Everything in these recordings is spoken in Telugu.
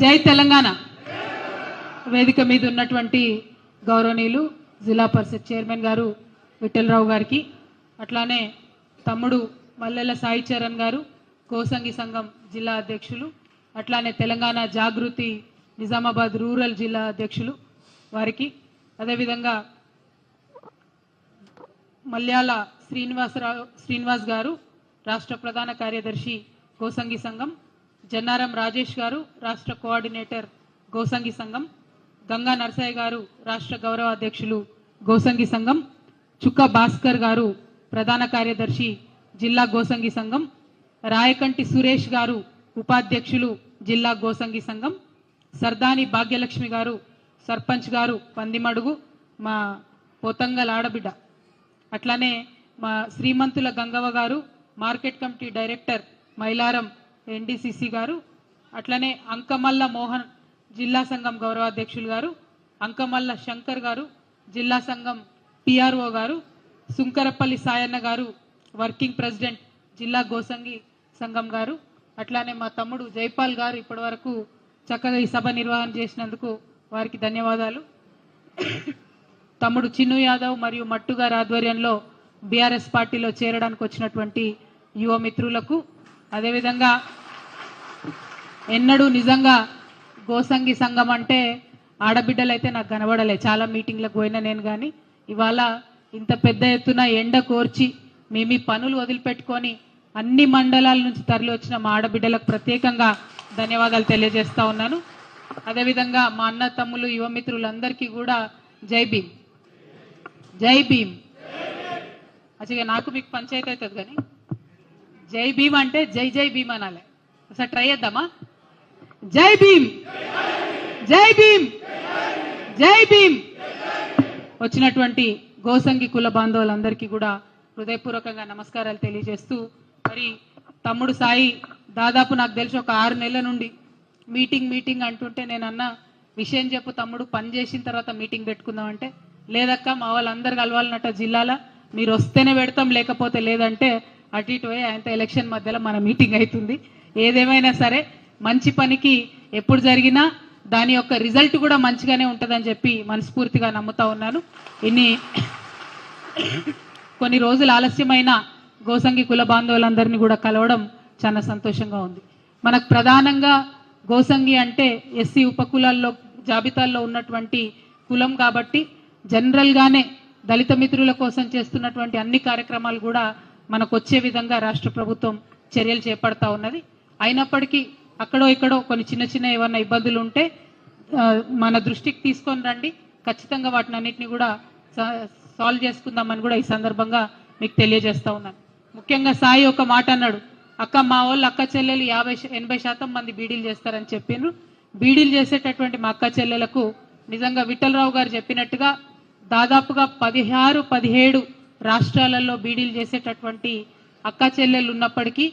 జై తెలంగాణ. వేదిక మీద ఉన్నటువంటి గౌరవనీయులు జిల్లా పరిషత్ చైర్మన్ గారు విఠలరావు గారికి అట్లానే తమ్ముడు మల్లెల సాయి చరణ్ గారు కోసంగి సంఘం జిల్లా అధ్యక్షులు అట్లానే తెలంగాణ జాగృతి నిజామాబాద్ రూరల్ జిల్లా అధ్యక్షులు వారికి అదేవిధంగా మల్యాల శ్రీనివాసరావు శ్రీనివాస్ గారు రాష్ట్ర ప్రధాన కార్యదర్శి కోసంగి సంఘం జన్నారం రాజేష్ గారు రాష్ట్ర కోఆర్డినేటర్ గోసంగి సంఘం గంగా నరసయ్య గారు రాష్ట్ర గౌరవ అధ్యక్షులు గోసంగి సంఘం చుక్క భాస్కర్ గారు ప్రధాన కార్యదర్శి జిల్లా గోసంగి సంఘం రాయకంటి సురేష్ గారు ఉపాధ్యక్షులు జిల్లా గోసంగి సంఘం సర్దాని భాగ్యలక్ష్మి గారు సర్పంచ్ గారు పందిమడుగు మా పోతంగల్ ఆడబిడ్డ. అట్లానే మా శ్రీమంతుల గంగవ్వ గారు market committee director Mylaram NDCC గారు అట్లనే అంకమల్ల మోహన్ జిల్లా సంఘం గౌరవాధ్యక్షులు గారు అంకమల్ల శంకర్ గారు జిల్లా సంఘం పిఆర్ఓ గారు సుంకరపల్లి సాయన్న గారు వర్కింగ్ ప్రెసిడెంట్ జిల్లా గోసంగి సంఘం గారు అట్లానే మా తమ్ముడు జైపాల్ గారు ఇప్పటివరకు చక్కగా ఈ సభ నిర్వహణ చేసినందుకు వారికి ధన్యవాదాలు. తమ్ముడు చిన్ను యాదవ్ మరియు మట్టు గారి ఆధ్వర్యంలో బీఆర్ఎస్ పార్టీలో చేరడానికి వచ్చినటువంటి యువ మిత్రులకు అదేవిధంగా ఎన్నడూ నిజంగా గోసంగి సంఘం అంటే ఆడబిడ్డలైతే నాకు కనబడలే. చాలా మీటింగ్లకు పోయినా నేను కానీ ఇవాళ ఇంత పెద్ద ఎత్తున ఎండ కోర్చి మీ మీ పనులు వదిలిపెట్టుకొని అన్ని మండలాల నుంచి తరలి వచ్చిన మా ఆడబిడ్డలకు ప్రత్యేకంగా ధన్యవాదాలు తెలియజేస్తూ ఉన్నాను. అదేవిధంగా మా అన్న తమ్ములు యువమిత్రులందరికీ కూడా జై భీమ్. జై భీమ్. అచ్చగా నాకు మీకు పంచాయతీ అవుతుంది కానీ. జై భీమ్ అంటే జై జై భీమ్ అనాలి. ఒకసారి ట్రై చేద్దామా? జై భీమ్! జై భీమ్! జై భీమ్! వచ్చినటువంటి గోసంగి కుల బాంధవులందరికీ కూడా హృదయపూర్వకంగా నమస్కారాలు తెలియజేస్తూ మరి తమ్ముడు సాయి దాదాపు నాకు తెలిసి ఒక ఆరు నెలల నుండి మీటింగ్ మీటింగ్ అంటుంటే నేను అన్న విషయం చెప్పు తమ్ముడు పని చేసిన తర్వాత మీటింగ్ పెట్టుకుందాం అంటే లేదక్క మా వాళ్ళందరు కలవాలన్నట్ట జిల్లాలో మీరు వస్తేనే పెడతాం లేకపోతే లేదంటే అటు ఇటు పోయి ఆయనతో ఎలక్షన్ మధ్యలో మన మీటింగ్ అవుతుంది. ఏదేమైనా సరే మంచి పనికి ఎప్పుడు జరిగినా దాని యొక్క రిజల్ట్ కూడా మంచిగానే ఉంటుందని చెప్పి మనస్ఫూర్తిగా నమ్ముతా ఉన్నాను. ఇన్ని కొన్ని రోజులు ఆలస్యమైన గోసంగి కుల బాంధవులందరినీ కూడా కలవడం చాలా సంతోషంగా ఉంది. మనకు ప్రధానంగా గోసంగి అంటే ఎస్సీ ఉపకులాల్లో జాబితాల్లో ఉన్నటువంటి కులం కాబట్టి జనరల్గానే దళిత మిత్రుల కోసం చేస్తున్నటువంటి అన్ని కార్యక్రమాలు కూడా మనకు వచ్చే విధంగా రాష్ట్ర ప్రభుత్వం చర్యలు చేపడతా ఉన్నది. అయినప్పటికీ అక్కడో ఇక్కడో కొన్ని చిన్న చిన్న ఏమన్నా ఇబ్బందులు ఉంటే మన దృష్టికి తీసుకొని రండి. ఖచ్చితంగా వాటిని అన్నింటినీ కూడా సా- సాల్వ్ చేసుకుందామని కూడా ఈ సందర్భంగా మీకు తెలియజేస్తా ఉన్నాను. ముఖ్యంగా సాయి ఒక మాట అన్నాడు. అక్క మా వాళ్ళు అక్క చెల్లెలు యాభై ఎనభై శాతం మంది బీడీలు చేస్తారని చెప్పిండ్రు. బీడీలు చేసేటటువంటి మా అక్క చెల్లెలకు నిజంగా విఠలరావు గారు చెప్పినట్టుగా దాదాపుగా పదిహారు పదిహేడు రాష్ట్రాలలో బీడీలు చేసేటటువంటి అక్క చెల్లెలు ఉన్నప్పటికీ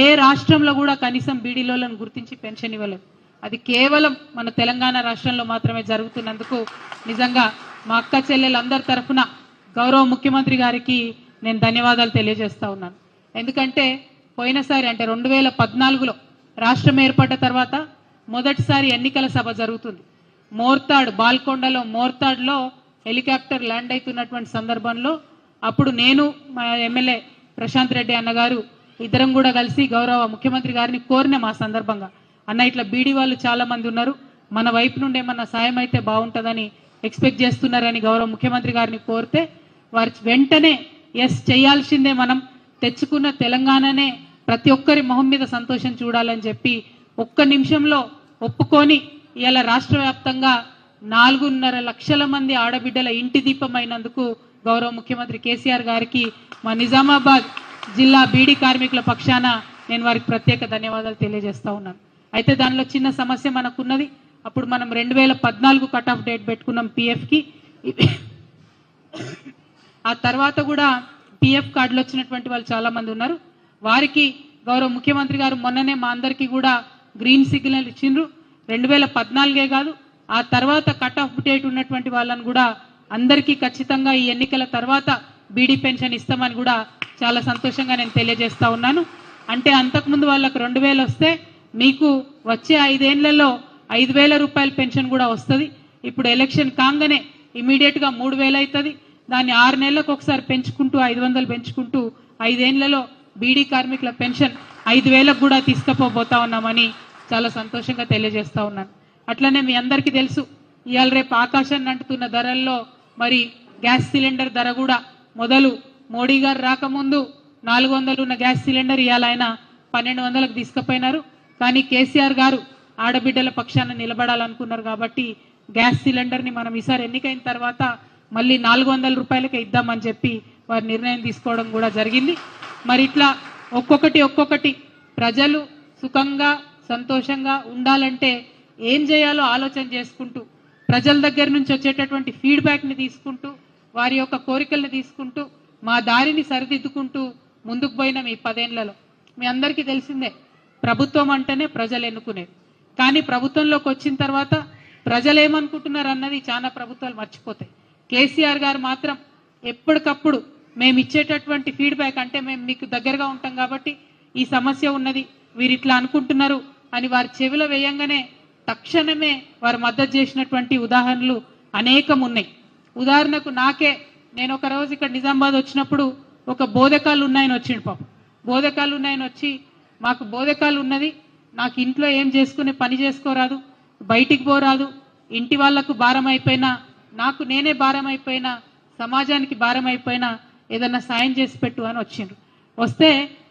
ఏ రాష్ట్రంలో కూడా కనీసం బీడీలోలను గుర్తించి పెన్షన్ ఇవ్వలేదు. అది కేవలం మన తెలంగాణ రాష్ట్రంలో మాత్రమే జరుగుతున్నందుకు నిజంగా మా అక్క చెల్లెలందరి తరఫున గౌరవ ముఖ్యమంత్రి గారికి నేను ధన్యవాదాలు తెలియజేస్తా ఉన్నాను. ఎందుకంటే పోయినసారి అంటే రెండు వేల పద్నాలుగులో రాష్ట్రం ఏర్పడ్డ తర్వాత మొదటిసారి ఎన్నికల సభ జరుగుతుంది. మోర్తాడ్ బాల్కొండలో మోర్తాడ్లో హెలికాప్టర్ ల్యాండ్ అవుతున్నటువంటి సందర్భంలో అప్పుడు నేను మా ఎమ్మెల్యే ప్రశాంత్ రెడ్డి అన్నగారు ఇద్దరం కూడా కలిసి గౌరవ ముఖ్యమంత్రి గారిని కోరిన మా సందర్భంగా. అన్న ఇట్లా బీడీ వాళ్ళు చాలా మంది ఉన్నారు. మన వైపు నుండి ఏమన్నా సాయం అయితే బాగుంటుందని ఎక్స్పెక్ట్ చేస్తున్నారని గౌరవ ముఖ్యమంత్రి గారిని కోరితే వారి వెంటనే ఎస్ చేయాల్సిందే మనం. తెచ్చుకున్న తెలంగాణనే ప్రతి ఒక్కరి మొహం మీద సంతోషం చూడాలని చెప్పి ఒక్క నిమిషంలో ఒప్పుకొని ఇలా రాష్ట్ర వ్యాప్తంగా నాలుగున్నర లక్షల మంది ఆడబిడ్డల ఇంటి దీపమైనందుకు గౌరవ ముఖ్యమంత్రి కేసీఆర్ గారికి మా నిజామాబాద్ జిల్లా బీడీ కార్మికుల పక్షాన నేను వారికి ప్రత్యేక ధన్యవాదాలు తెలియజేస్తా ఉన్నాను. అయితే దానిలో చిన్న సమస్య మనకున్నది. అప్పుడు మనం రెండు వేల పద్నాలుగు కట్ ఆఫ్ డేట్ పెట్టుకున్నాం పిఎఫ్కి ఆ తర్వాత కూడా పిఎఫ్ కార్డులు వచ్చినటువంటి వాళ్ళు చాలామంది ఉన్నారు. వారికి గౌరవ ముఖ్యమంత్రి గారు మొన్ననే మా అందరికీ కూడా గ్రీన్ సిగ్నల్ ఇచ్చిండ్రు. రెండు వేల పద్నాలుగే కాదు ఆ తర్వాత కట్ ఆఫ్ డేట్ ఉన్నటువంటి వాళ్ళని కూడా అందరికీ ఖచ్చితంగా ఈ ఎన్నికల తర్వాత బీడీ పెన్షన్ ఇస్తామని కూడా చాలా సంతోషంగా నేను తెలియజేస్తా ఉన్నాను. అంటే అంతకుముందు వాళ్ళకు రెండు వేలు వస్తే మీకు వచ్చే ఐదేళ్ళలో ఐదు వేల రూపాయల పెన్షన్ కూడా వస్తుంది. ఇప్పుడు ఎలక్షన్ కాగానే ఇమీడియట్గా మూడు వేలు అవుతుంది దాన్ని ఆరు నెలలకు ఒకసారి పెంచుకుంటూ ఐదు వందలు పెంచుకుంటూ ఐదేళ్ళలో బీడీ కార్మికుల పెన్షన్ ఐదు వేలకు కూడా తీసుకుపోబోతా ఉన్నామని చాలా సంతోషంగా తెలియజేస్తా ఉన్నాను. అట్లనే మీ అందరికీ తెలుసు ఇవాళ రేపు ఆకాశాన్ని అంటుతున్న ధరల్లో మరి గ్యాస్ సిలిండర్ ధర కూడా మొదలు మోడీ గారు రాకముందు నాలుగు వందలు ఉన్న గ్యాస్ సిలిండర్ ఇవాళ ఆయన పన్నెండు వందలకు తీసుకుపోయినారు. కానీ కేసీఆర్ గారు ఆడబిడ్డల పక్షాన నిలబడాలనుకున్నారు కాబట్టి గ్యాస్ సిలిండర్ని మనం ఈసారి ఎన్నికైన తర్వాత మళ్ళీ నాలుగు వందల రూపాయలకే ఇద్దామని చెప్పి వారి నిర్ణయం తీసుకోవడం కూడా జరిగింది. మరి ఇట్లా ఒక్కొక్కటి ఒక్కొక్కటి ప్రజలు సుఖంగా సంతోషంగా ఉండాలంటే ఏం చేయాలో ఆలోచన చేసుకుంటూ ప్రజల దగ్గర నుంచి వచ్చేటటువంటి ఫీడ్బ్యాక్ని తీసుకుంటూ వారి యొక్క కోరికల్ని తీసుకుంటూ మా దారిని సరిదిద్దుకుంటూ ముందుకు పోయిన మీ పదేళ్ళలో మీ అందరికీ తెలిసిందే ప్రభుత్వం అంటేనే ప్రజలు ఎన్నుకునేది. కానీ ప్రభుత్వంలోకి వచ్చిన తర్వాత ప్రజలు ఏమనుకుంటున్నారు అన్నది చాలా ప్రభుత్వాలు మర్చిపోతాయి. కేసీఆర్ గారు మాత్రం ఎప్పటికప్పుడు మేము ఇచ్చేటటువంటి ఫీడ్బ్యాక్ అంటే మేము మీకు దగ్గరగా ఉంటాం కాబట్టి ఈ సమస్య ఉన్నది వీరు ఇట్లా అనుకుంటున్నారు అని వారి చెవిలో వేయంగానే తక్షణమే వారు మద్దతు చేసినటువంటి ఉదాహరణలు అనేకం ఉన్నాయి ఉదాహరణకు నాకే నేను ఒక రోజు ఇక్కడ నిజామాబాద్ వచ్చినప్పుడు ఒక బోధకాలు ఉన్నాయని వచ్చిండు పాపం. బోధకాలు ఉన్నాయని వచ్చి మాకు బోధకాలు ఉన్నది నాకు ఇంట్లో ఏం చేసుకునే పని చేసుకోరాదు బయటికి పోరాదు ఇంటి వాళ్ళకు భారం అయిపోయినా నాకు నేనే భారం అయిపోయినా సమాజానికి భారం అయిపోయినా ఏదన్నా సాయం చేసి పెట్టు అని వచ్చిండ్రు. వస్తే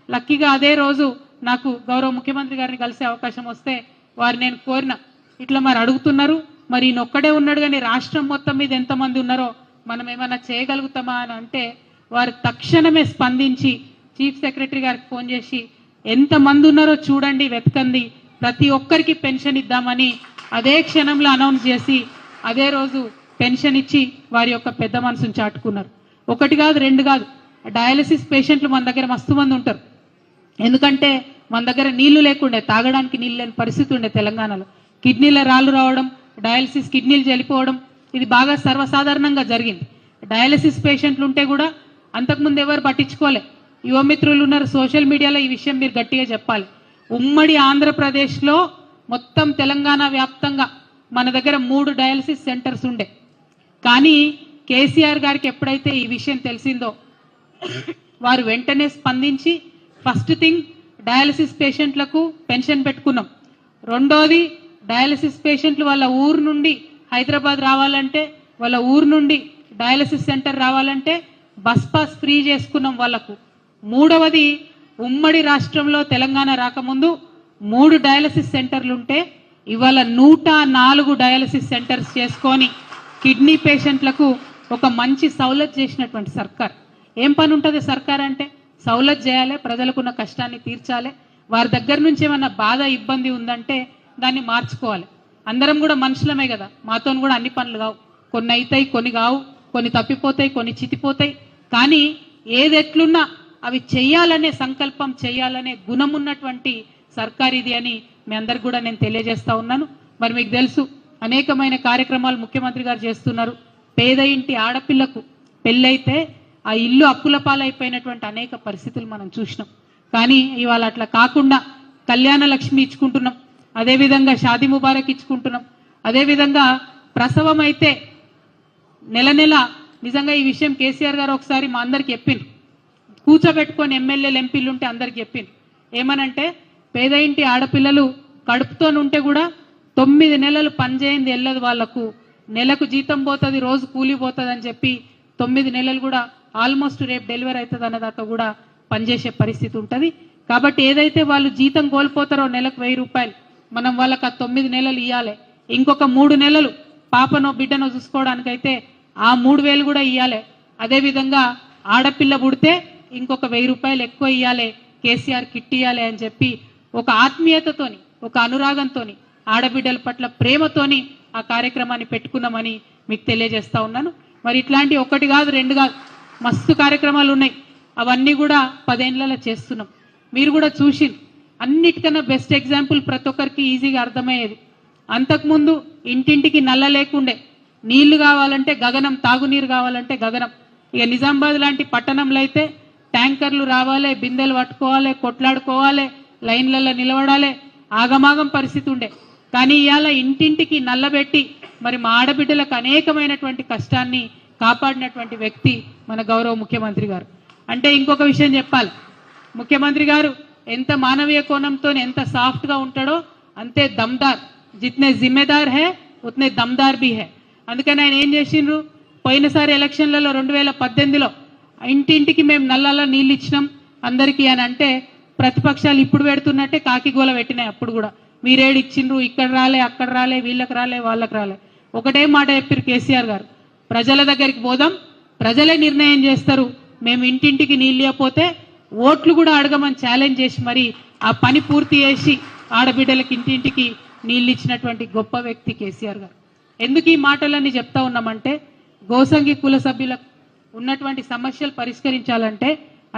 లక్కీగా అదే రోజు నాకు గౌరవ ముఖ్యమంత్రి గారిని కలిసే అవకాశం వస్తే వారు నేను కోరిన ఇట్లా మరి అడుగుతున్నారు మరి ఈయనొక్కడే ఉన్నాడు కానీ రాష్ట్రం మొత్తం మీద ఎంతమంది ఉన్నారో మనం ఏమైనా చేయగలుగుతామా అని అంటే వారు తక్షణమే స్పందించి చీఫ్ సెక్రటరీ గారికి ఫోన్ చేసి ఎంతమంది ఉన్నారో చూడండి వెతకండి ప్రతి ఒక్కరికి పెన్షన్ ఇద్దామని అదే క్షణంలో అనౌన్స్ చేసి అదే రోజు పెన్షన్ ఇచ్చి వారి యొక్క పెద్ద మనసును చాటుకున్నారు. ఒకటి కాదు రెండు కాదు డయాలసిస్ పేషెంట్లు మన దగ్గర మస్తు మంది ఉంటారు. ఎందుకంటే మన దగ్గర నీళ్ళు లేకుండే తాగడానికి నీళ్ళు లేని పరిస్థితి ఉండే తెలంగాణలో. కిడ్నీల రాళ్ళు రావడం డయాలసిస్ కిడ్నీలు చనిపోవడం ఇది బాగా సర్వసాధారణంగా జరిగింది. డయాలసిస్ పేషెంట్లు ఉంటే కూడా అంతకుముందు ఎవరు పట్టించుకోలే. యువమిత్రులు ఉన్నారు సోషల్ మీడియాలో ఈ విషయం మీరు గట్టిగా చెప్పాలి. ఉమ్మడి ఆంధ్రప్రదేశ్లో మొత్తం తెలంగాణ వ్యాప్తంగా మన దగ్గర మూడు డయాలసిస్ సెంటర్స్ ఉండే. కానీ కేసీఆర్ గారికి ఎప్పుడైతే ఈ విషయం తెలిసిందో వారు వెంటనే స్పందించి ఫస్ట్ థింగ్ డయాలసిస్ పేషెంట్లకు పెన్షన్ పెట్టుకున్నాం. రెండోది డయాలసిస్ పేషెంట్లు వాళ్ళ ఊరు నుండి హైదరాబాద్ రావాలంటే వాళ్ళ ఊరు నుండి డయాలసిస్ సెంటర్ రావాలంటే బస్ పాస్ ఫ్రీ చేసుకున్నాం వాళ్ళకు. మూడవది ఉమ్మడి రాష్ట్రంలో తెలంగాణ రాకముందు మూడు డయాలసిస్ సెంటర్లు ఉంటే ఇవాళ నూట నాలుగు డయాలసిస్ సెంటర్స్ చేసుకొని కిడ్నీ పేషెంట్లకు ఒక మంచి సౌలత్ చేసినటువంటి సర్కార్. ఏం పని ఉంటుంది సర్కార్ అంటే సౌలత్ చేయాలి ప్రజలకున్న కష్టాన్ని తీర్చాలి. వారి దగ్గర నుంచి ఏమైనా బాధ ఇబ్బంది ఉందంటే దాన్ని మార్చుకోవాలి. అందరం కూడా మనుషులమే కదా. మాతో కూడా అన్ని పనులు కావు. కొన్ని అవుతాయి కొన్ని కావు. కొన్ని తప్పిపోతాయి కొన్ని చితిపోతాయి కానీ ఏది ఎట్లున్నా అవి చేయాలనే సంకల్పం చేయాలనే గుణం ఉన్నటువంటి సర్కార్ ఇది అని మీ అందరికి కూడా నేను తెలియజేస్తా ఉన్నాను. మరి మీకు తెలుసు అనేకమైన కార్యక్రమాలు ముఖ్యమంత్రి గారు చేస్తున్నారు. పేద ఇంటి ఆడపిల్లకు పెళ్ళైతే ఆ ఇల్లు అప్పుల పాలైపోయినటువంటి అనేక పరిస్థితులు మనం చూసినాం. కానీ ఇవాళ అట్లా కాకుండా కళ్యాణ లక్ష్మి ఇచ్చుకుంటున్నాం. అదేవిధంగా షాదీ ముబారక్ ఇచ్చుకుంటున్నాం. అదేవిధంగా ప్రసవం అయితే నెల నెల నిజంగా ఈ విషయం కేసీఆర్ గారు ఒకసారి మా అందరికి చెప్పిండ్రు కూర్చోబెట్టుకొని ఎమ్మెల్యేలు ఎంపీలు ఉంటే అందరికి చెప్పిండ్రు ఏమనంటే పేద ఇంటి ఆడపిల్లలు కడుపుతోనుంటే కూడా తొమ్మిది నెలలు పనిచేయింది వెళ్ళదు వాళ్ళకు నెలకు జీతం పోతుంది రోజు కూలి పోతుంది అని చెప్పి తొమ్మిది నెలలు కూడా ఆల్మోస్ట్ రేపు డెలివరీ అవుతుంది అన్నదాకా కూడా పనిచేసే పరిస్థితి ఉంటుంది. కాబట్టి ఏదైతే వాళ్ళు జీతం కోల్పోతారో నెలకు వెయ్యి రూపాయలు మనం వాళ్ళకి ఆ తొమ్మిది నెలలు ఇవ్వాలి ఇంకొక మూడు నెలలు పాపనో బిడ్డనో చూసుకోవడానికైతే ఆ మూడు వేలు కూడా ఇవ్వాలి అదేవిధంగా ఆడపిల్ల పుడితే ఇంకొక వెయ్యి రూపాయలు ఎక్కువ ఇవ్వాలి కేసీఆర్ కిట్ ఇవ్వాలి అని చెప్పి ఒక ఆత్మీయతతోని ఒక అనురాగంతోని ఆడబిడ్డల పట్ల ప్రేమతోని ఆ కార్యక్రమాన్ని పెట్టుకున్నామని మీకు తెలియజేస్తా ఉన్నాను. మరి ఇట్లాంటి ఒకటి కాదు రెండు కాదు మస్తు కార్యక్రమాలు ఉన్నాయి. అవన్నీ కూడా పదేళ్ళలో చేస్తున్నాం. మీరు కూడా చూసి అన్నిటికన్నా బెస్ట్ ఎగ్జాంపుల్ ప్రతి ఒక్కరికి ఈజీగా అర్థమయ్యేది. అంతకుముందు ఇంటింటికి నల్ల లేకుండే. నీళ్ళు కావాలంటే గగనం తాగునీరు కావాలంటే గగనం. ఇక నిజామాబాద్ లాంటి పట్టణంలో అయితే ట్యాంకర్లు రావాలి బిందెలు పట్టుకోవాలి కొట్లాడుకోవాలి లైన్లలో నిలబడాలి ఆగమాగం పరిస్థితి ఉండే. కానీ ఇవాళ ఇంటింటికి నల్లబెట్టి మరి మా ఆడబిడ్డలకు అనేకమైనటువంటి కష్టాన్ని కాపాడినటువంటి వ్యక్తి మన గౌరవ ముఖ్యమంత్రి గారు. అంటే ఇంకొక విషయం చెప్పాలి. ముఖ్యమంత్రి గారు ఎంత మానవీయ కోణంతో ఎంత సాఫ్ట్గా ఉంటాడో అంతే దమ్దార్. జిత్నే జిమ్మెదార్ హే ఉత్నే దమ్దార్ బి హే. అందుకని ఆయన ఏం చేసిండ్రు? పోయినసారి ఎలక్షన్లలో రెండు వేల పద్దెనిమిదిలో ఇంటింటికి మేము నల్లాలో నీళ్ళు ఇచ్చినాం. అందరికీ అని అంటే ప్రతిపక్షాలు ఇప్పుడు పెడుతున్నట్టే కాకిగోల పెట్టినాయి అప్పుడు కూడా. మీరేడు ఇచ్చిండ్రు ఇక్కడ రాలే అక్కడ రాలే వీళ్ళకి రాలే వాళ్ళకి రాలే. ఒకటే మాట చెప్పారు కేసీఆర్ గారు. ప్రజల దగ్గరికి పోదాం. ప్రజలే నిర్ణయం చేస్తారు. మేము ఇంటింటికి నీళ్ళు ఇవ్వకపోతే ఓట్లు కూడా అడగమని ఛాలెంజ్ చేసి మరి ఆ పని పూర్తి చేసి ఆడబిడ్డలకి ఇంటింటికి నీళ్ళు ఇచ్చినటువంటి గొప్ప వ్యక్తి కేసీఆర్ గారు. ఎందుకు ఈ మాటలన్నీ చెప్తా ఉన్నామంటే గోసంగి కుల సభ్యులకు ఉన్నటువంటి సమస్యలు పరిష్కరించాలంటే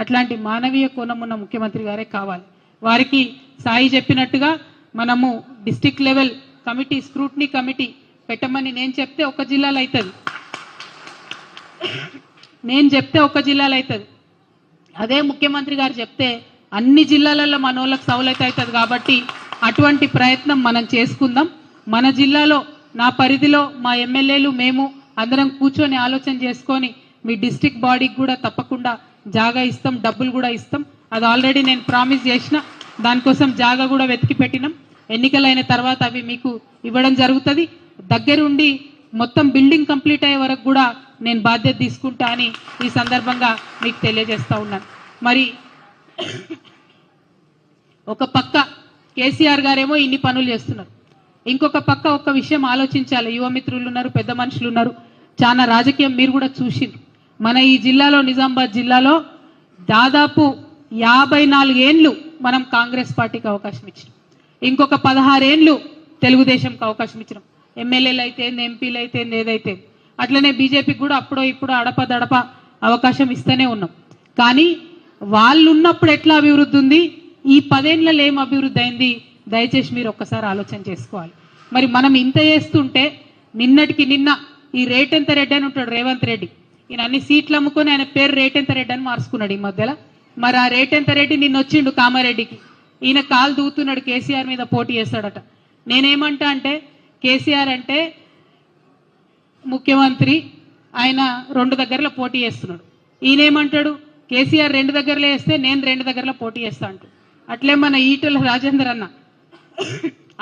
అట్లాంటి మానవీయ కోణం ఉన్న ముఖ్యమంత్రి గారే కావాలి. వారికి సాయి చెప్పినట్టుగా మనము district level committee scrutiny committee పెట్టమని నేను చెప్తే ఒక జిల్లాలో అవుతుంది నేను చెప్తే ఒక జిల్లాలో అవుతుంది అదే ముఖ్యమంత్రి గారు చెప్తే అన్ని జిల్లాలలో మన వాళ్ళకి సౌలత అవుతుంది కాబట్టి అటువంటి ప్రయత్నం మనం చేసుకుందాం. మన జిల్లాలో నా పరిధిలో మా ఎమ్మెల్యేలు మేము అందరం కూర్చొని ఆలోచన చేసుకొని మీ డిస్టిక్ బాడీకి కూడా తప్పకుండా జాగా ఇస్తాం డబ్బులు కూడా ఇస్తాం. అది ఆల్రెడీ నేను ప్రామిస్ చేసిన దానికోసం జాగా కూడా వెతికి పెట్టినాం. ఎన్నికలైన తర్వాత అవి మీకు ఇవ్వడం జరుగుతుంది. దగ్గరుండి మొత్తం బిల్డింగ్ కంప్లీట్ అయ్యే వరకు కూడా నేను బాధ్యత తీసుకుంటా అని ఈ సందర్భంగా మీకు తెలియజేస్తూ ఉన్నాను. మరి ఒక పక్క కేసీఆర్ గారేమో ఇన్ని పనులు చేస్తున్నారు. ఇంకొక పక్క ఒక విషయం ఆలోచించాలి. యువ మిత్రులు ఉన్నారు పెద్ద మనుషులు ఉన్నారు. చాలా రాజకీయం మీరు కూడా చూసిండ్రు. మన ఈ జిల్లాలో నిజామాబాద్ జిల్లాలో దాదాపు యాభై నాలుగేండ్లు మనం కాంగ్రెస్ పార్టీకి అవకాశం ఇచ్చినాం. ఇంకొక పదహారేండ్లు తెలుగుదేశంకి అవకాశం ఇచ్చినాం. ఎమ్మెల్యేలు అయితే ఎంపీలు అయితే ఏదైతే అట్లనే బీజేపీకి కూడా అప్పుడో ఇప్పుడు అడప దడప అవకాశం ఇస్తూనే ఉన్నాం. కానీ వాళ్ళు ఉన్నప్పుడు ఎట్లా అభివృద్ధి ఉంది? ఈ పదేళ్ళలో ఏం అభివృద్ధి అయింది? దయచేసి మీరు ఒక్కసారి ఆలోచన చేసుకోవాలి. మరి మనం ఇంత చేస్తుంటే నిన్నటికి నిన్న ఈ రేటెంత రెడ్డి అని ఉంటాడు రేవంత్ రెడ్డి. ఈయన అన్ని సీట్లు అమ్ముకొని ఆయన పేరు రేటెంత రెడ్డి అని మార్చుకున్నాడు ఈ మధ్యలో. మరి ఆ రేటెంత రెడ్డి నిన్న వచ్చిండు కామారెడ్డికి. ఈయన కాలు దూతున్నాడు కేసీఆర్ మీద పోటీ చేస్తాడట. నేనేమంటా అంటే కేసీఆర్ అంటే ముఖ్యమంత్రి ఆయన రెండు దగ్గరలో పోటీ చేస్తున్నాడు. ఈయనేమంటాడు? కేసీఆర్ రెండు దగ్గరలో వేస్తే నేను రెండు దగ్గరలో పోటీ చేస్తా అంటూ. అట్లే మన ఈటల రాజేందర్ అన్న.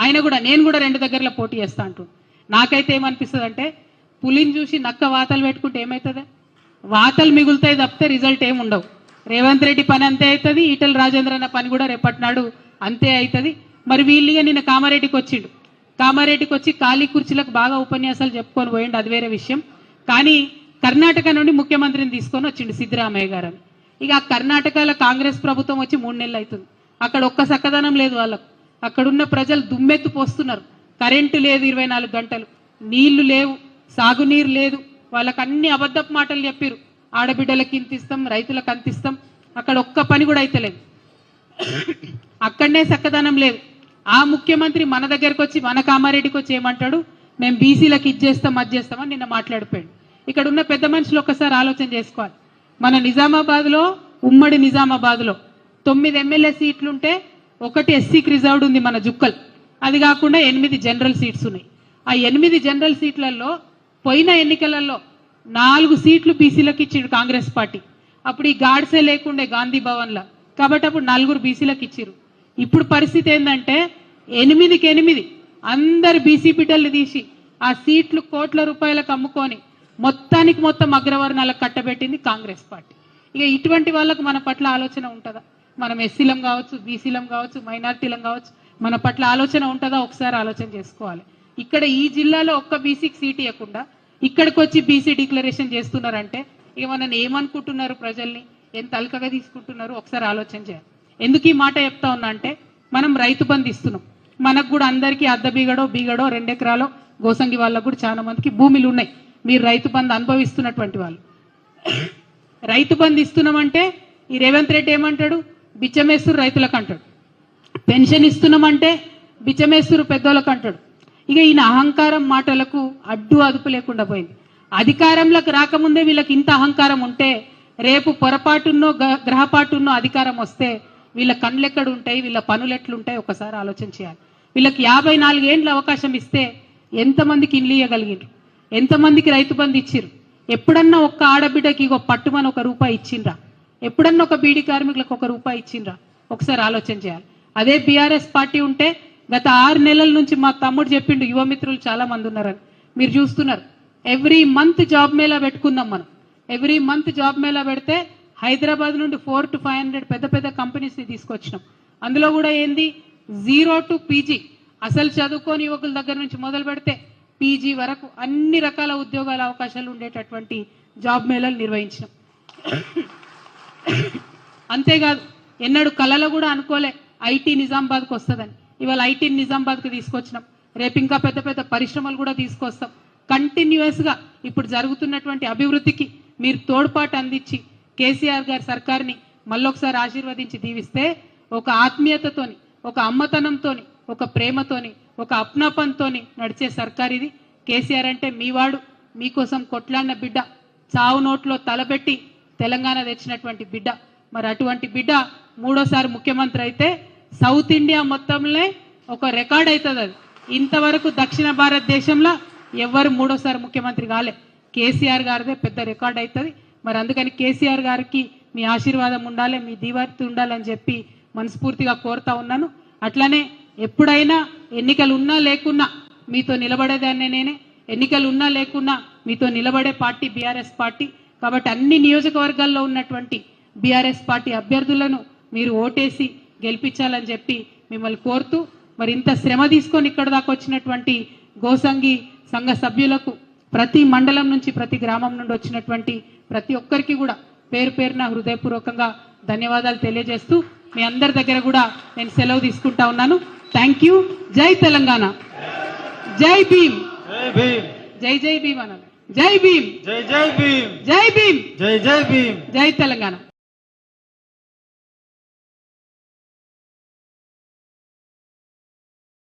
ఆయన కూడా నేను కూడా రెండు దగ్గరలో పోటీ చేస్తా అంటూ. నాకైతే ఏమనిపిస్తుంది అంటే పులిని చూసి నక్క వాతలు పెట్టుకుంటే ఏమవుతుంది వాతలు మిగులుతాయి తప్పితే రిజల్ట్ ఏమి ఉండవు. రేవంత్ రెడ్డి పని అంతే అవుతుంది ఈటల రాజేంద్ర అన్న పని కూడా రేపటి నాడు అంతే అవుతుంది మరి వీళ్ళుగా నిన్న కామారెడ్డికి వచ్చిండు. కామారెడ్డికి వచ్చి ఖాళీ కుర్చీలకు బాగా ఉపన్యాసాలు చెప్పుకొని పోయిండు అది వేరే విషయం. కానీ కర్ణాటక నుండి ముఖ్యమంత్రిని తీసుకొని వచ్చిండు సిద్ధరామయ్య గారు అని. ఇక ఆ కర్ణాటకలో కాంగ్రెస్ ప్రభుత్వం వచ్చి మూడు నెలలు అవుతుంది అక్కడ ఒక్క చక్కదనం లేదు వాళ్ళకు. అక్కడున్న ప్రజలు దుమ్మెత్తు పోస్తున్నారు. కరెంటు లేదు ఇరవై నాలుగు గంటలు. నీళ్ళు లేవు. సాగునీరు లేదు. వాళ్ళకి అన్ని అబద్ధపు మాటలు చెప్పారు ఆడబిడ్డలకి ఇంతిస్తాం రైతులకు అంతిస్తాం అక్కడ ఒక్క పని కూడా అయితలేదు. అక్కడనే చక్కదనం లేదు. ఆ ముఖ్యమంత్రి మన దగ్గరకు వచ్చి మన కామారెడ్డికి వచ్చి ఏమంటాడు? మేము బీసీలకు ఇచ్చేస్తాం అది చేస్తామని నిన్న మాట్లాడిపోయాడు. ఇక్కడ ఉన్న పెద్ద మనుషులు ఒక్కసారి ఆలోచన చేసుకోవాలి. మన నిజామాబాద్లో ఉమ్మడి నిజామాబాద్లో తొమ్మిది ఎమ్మెల్యే సీట్లుంటే ఒకటి ఎస్సీకి రిజర్వ్డ్ ఉంది మన జుక్కల్. అది కాకుండా ఎనిమిది జనరల్ సీట్స్ ఉన్నాయి. ఆ ఎనిమిది జనరల్ సీట్లలో పోయిన ఎన్నికలలో నాలుగు సీట్లు బీసీలకు ఇచ్చిండు కాంగ్రెస్ పార్టీ. అప్పుడు ఈ గాడ్సే లేకుండే గాంధీ భవన్లో. కాబట్టి అప్పుడు నలుగురు బీసీలకు ఇచ్చిరు ఇప్పుడు పరిస్థితి ఏంటంటే ఎనిమిదికి ఎనిమిది అందరు బీసీ బిడ్డల్ని తీసి ఆ సీట్లు కోట్ల రూపాయలకు అమ్ముకొని మొత్తానికి మొత్తం అగ్రవర్ణాలకు కట్టబెట్టింది కాంగ్రెస్ పార్టీ. ఇక ఇటువంటి వాళ్ళకు మన పట్ల ఆలోచన ఉంటుందా? మనం ఎస్సీలం కావచ్చు బీసీలం కావచ్చు మైనార్టీలం కావచ్చు మన పట్ల ఆలోచన ఉంటుందా? ఒకసారి ఆలోచన చేసుకోవాలి. ఇక్కడ ఈ జిల్లాలో ఒక్క బీసీకి సీట్ ఇవ్వకుండా ఇక్కడికి వచ్చి బీసీ డిక్లరేషన్ చేస్తున్నారంటే ఇక మనం ఏమనుకుంటున్నారు ప్రజల్ని? ఎంత అల్కగా తీసుకుంటున్నారు? ఒకసారి ఆలోచన చేయాలి. ఎందుకు ఈ మాట చెప్తా ఉన్నా అంటే మనం రైతు బంధు ఇస్తున్నాం. మనకు కూడా అందరికీ అద్దె బీగడో బీగడో రెండెకరాలో గోసంగి వాళ్ళకు కూడా చాలా మందికి భూములు ఉన్నాయి. మీరు రైతు బంధు అనుభవిస్తున్నటువంటి వాళ్ళు. రైతు బంధు ఇస్తున్నామంటే ఈ రేవంత్ రెడ్డి ఏమంటాడు? బిచ్చమేస్తురు రైతులకు అంటాడు. పెన్షన్ ఇస్తున్నామంటే బిచ్చమేస్తురు పెద్దోళ్ళకు అంటాడు. ఇక ఈయన అహంకారం మాటలకు అడ్డు అదుపు లేకుండా పోయింది. అధికారంలోకి రాకముందే వీళ్ళకి ఇంత అహంకారం ఉంటే రేపు పొరపాటున్నో గ- గ్రహపాటున్నో అధికారం వస్తే వీళ్ళ కళ్ళు ఎక్కడ ఉంటాయి వీళ్ళ పనులు ఎట్లుంటాయి ఒకసారి ఆలోచన చేయాలి. వీళ్ళకి యాభై నాలుగేండ్ల అవకాశం ఇస్తే ఎంతమందికి ఇండ్లు ఇవ్వగలిగిండ్రు ఎంతమందికి రైతు బంధు ఇచ్చిర్రు? ఎప్పుడన్నా ఒక్క ఆడబిడ్డకి ఇగో పట్టుమని ఒక రూపాయి ఇచ్చిండ్రా? ఎప్పుడన్నా ఒక బీడీ కార్మికులకు ఒక రూపాయి ఇచ్చిండ్రా? ఒకసారి ఆలోచన చేయాలి. అదే బీఆర్ఎస్ పార్టీ ఉంటే గత ఆరు నెలల నుంచి మా తమ్ముడు చెప్పిండు యువమిత్రులు చాలా మంది ఉన్నారని. మీరు చూస్తున్నారు. ఎవ్రీ మంత్ జాబ్ మేళా పెట్టుకుందాం మనం. ఎవ్రీ మంత్ జాబ్ మేళా పెడితే హైదరాబాద్ నుండి ఫోర్ టు ఫైవ్ హండ్రెడ్ పెద్ద పెద్ద కంపెనీస్ని తీసుకొచ్చినాం. అందులో కూడా ఏంది? Zero to PG. అసలు చదువుకోని యువకుల దగ్గర నుంచి మొదలు పెడితే పీజీ వరకు అన్ని రకాల ఉద్యోగాల అవకాశాలు ఉండేటటువంటి జాబ్ మేళలు నిర్వహించినాం. అంతేకాదు ఎన్నడూ కళలో కూడా అనుకోలే. ఐటీ నిజామాబాద్కి వస్తుందని. ఇవాళ ఐటీ నిజామాబాద్కి తీసుకొచ్చినాం. రేపు ఇంకా పెద్ద పెద్ద పరిశ్రమలు కూడా తీసుకొస్తాం. కంటిన్యూస్గా ఇప్పుడు జరుగుతున్నటువంటి అభివృద్ధికి మీరు తోడ్పాటు అందించి కేసీఆర్ గారి సర్కార్ని మళ్ళొకసారి ఆశీర్వదించి దీవిస్తే ఒక ఆత్మీయతతోని ఒక అమ్మతనంతోని ఒక ప్రేమతోని ఒక అప్నాపంతోని నడిచే సర్కార్ ఇది. కేసీఆర్ అంటే మీవాడు మీకోసం కొట్లాడిన బిడ్డ చావు నోట్లో తలబెట్టి తెలంగాణ తెచ్చినటువంటి బిడ్డ. మరి అటువంటి బిడ్డ మూడోసారి ముఖ్యమంత్రి అయితే సౌత్ ఇండియా మొత్తంలో ఒక రికార్డ్ అవుతుంది అది. ఇంతవరకు దక్షిణ భారతదేశంలో ఎవ్వరు మూడోసారి ముఖ్యమంత్రి కాలే. కేసీఆర్ గారిదే పెద్ద రికార్డ్ అవుతుంది. మరి అందుకని కేసీఆర్ గారికి మీ ఆశీర్వాదం ఉండాలి మీ దీవార్తి ఉండాలని చెప్పి మనస్ఫూర్తిగా కోరుతా ఉన్నాను. అట్లనే ఎప్పుడైనా ఎన్నికలు ఉన్నా లేకున్నా మీతో నిలబడేదాన్ని నేనే. ఎన్నికలు ఉన్నా లేకున్నా మీతో నిలబడే పార్టీ బీఆర్ఎస్ పార్టీ. కాబట్టి అన్ని నియోజకవర్గాల్లో ఉన్నటువంటి బీఆర్ఎస్ పార్టీ అభ్యర్థులను మీరు ఓటేసి గెలిపించాలని చెప్పి మిమ్మల్ని కోరుతూ మరి ఇంత శ్రమ తీసుకొని ఇక్కడ దాకా వచ్చినటువంటి గోసంగి సంఘ సభ్యులకు ప్రతి మండలం నుంచి ప్రతి గ్రామం నుండి వచ్చినటువంటి ప్రతి ఒక్కరికి కూడా పేరు పేరున హృదయపూర్వకంగా ధన్యవాదాలు తెలియజేస్తూ మీ అందరి దగ్గర కూడా నేను సెలవు తీసుకుంటా ఉన్నాను. థ్యాంక్ యూ జై తెలంగాణ. జై భీమ్. జై జై జై భీమ్ అనాలి జై భీమ్. జై జై భీమ్. జై భీమ్. జై జై భీమ్. జై తెలంగాణ.